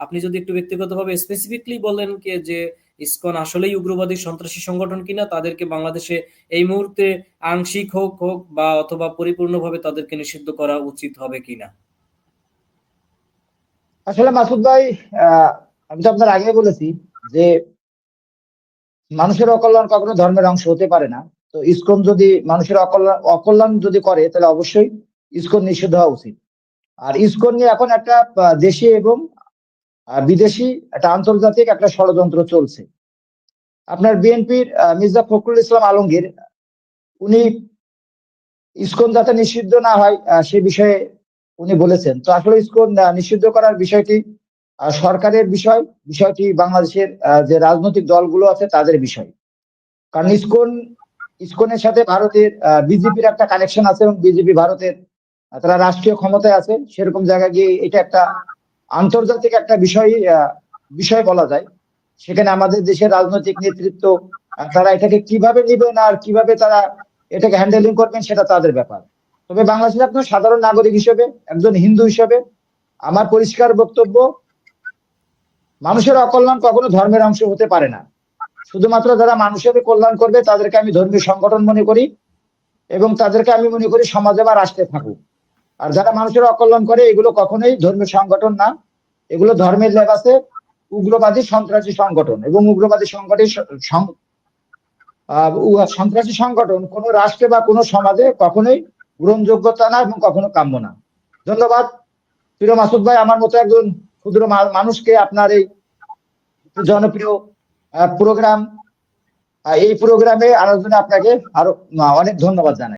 আপনি যদি একটু ব্যক্তিগতভাবে স্পেসিফিকলি বলেন কে যে ইসকন আসলেই উগ্রবাদী সন্ত্রাসী সংগঠন কিনা, তাদেরকে বাংলাদেশে এই মুহূর্তে আংশিক হোক হোক বা অথবা পরিপূর্ণভাবে তাদেরকে নিষিদ্ধ করা উচিত হবে কিনা? আসলে মাসুদ ভাই আমি তো আপনার আগে বলেছি যে মানুষের অকল্যাণ কখনো ধর্মের অংশ হতে পারে না। তো ইসকন যদি মানুষের অকল্যাণ অকল্যাণ যদি করে, তাহলে অবশ্যই ইসকন নিষিদ্ধ হওয়া উচিত। আর ইসকন নিয়ে এখন একটা দেশি এবং বিদেশি একটা আন্তর্জাতিক একটা ষড়যন্ত্র চলছে। আপনার বিএনপির মির্জা ফখরুল ইসলাম আলমগীর, উনি ইসকন যাতে নিষিদ্ধ না হয় সে বিষয়ে উনি বলেছেন। তো আসলে ইসকন নিষিদ্ধ করার বিষয়টি সরকারের বিষয়, বিষয়টি বাংলাদেশের যে রাজনৈতিক দলগুলো আছে, তাদের বিষয়। কারণ ইসকন, ইসকনের সাথে ভারতের বিজেপির একটা কানেকশন আছে এবং বিজেপি ভারতের তারা রাষ্ট্রীয় ক্ষমতায় আছে। সেরকম জায়গায় গিয়ে এটা একটা আন্তর্জাতিক একটা বিষয় বিষয় বলা যায়। সেখানে আমাদের দেশের রাজনৈতিক নেতৃত্ব তারা এটাকে কীভাবে নিবেন আর কীভাবে তারা এটাকে হ্যান্ডেলিং করবেন সেটা তাদের ব্যাপার। তবে বাংলাদেশের একজন সাধারণ নাগরিক হিসেবে, একজন হিন্দু হিসেবে আমার পরিষ্কার বক্তব্য, মানুষের অকল্যাণ কখনো ধর্মের অংশ হতে পারে না। শুধুমাত্র যারা মানুষের কল্যাণ করবে তাদেরকে আমি ধর্মীয় সংগঠন মনে করি এবং তাদেরকে আমি মনে করি সমাজে বা রাষ্ট্রে থাকুক। আর যারা মানুষের অকল্যাণ করে, এগুলো কখনোই ধর্মীয় সংগঠন না। এগুলো ধর্মের লেবাসে উগ্রবাদী সন্ত্রাসী সংগঠন এবং উগ্রবাদী সংগঠনের সন্ত্রাসী সংগঠন কোনো রাষ্ট্রে বা কোনো সমাজে কখনোই গ্রহণযোগ্যতা না এবং কখনো কাম্য না। ধন্যবাদ। প্রিয় মাসুদ ভাই, আমার মতো একজন ক্ষুদ্র মানুষকে আপনার এই জনপ্রিয় প্রোগ্রাম এই প্রোগ্রামে জন্য আপনাকে আরও অনেক ধন্যবাদ জানাই।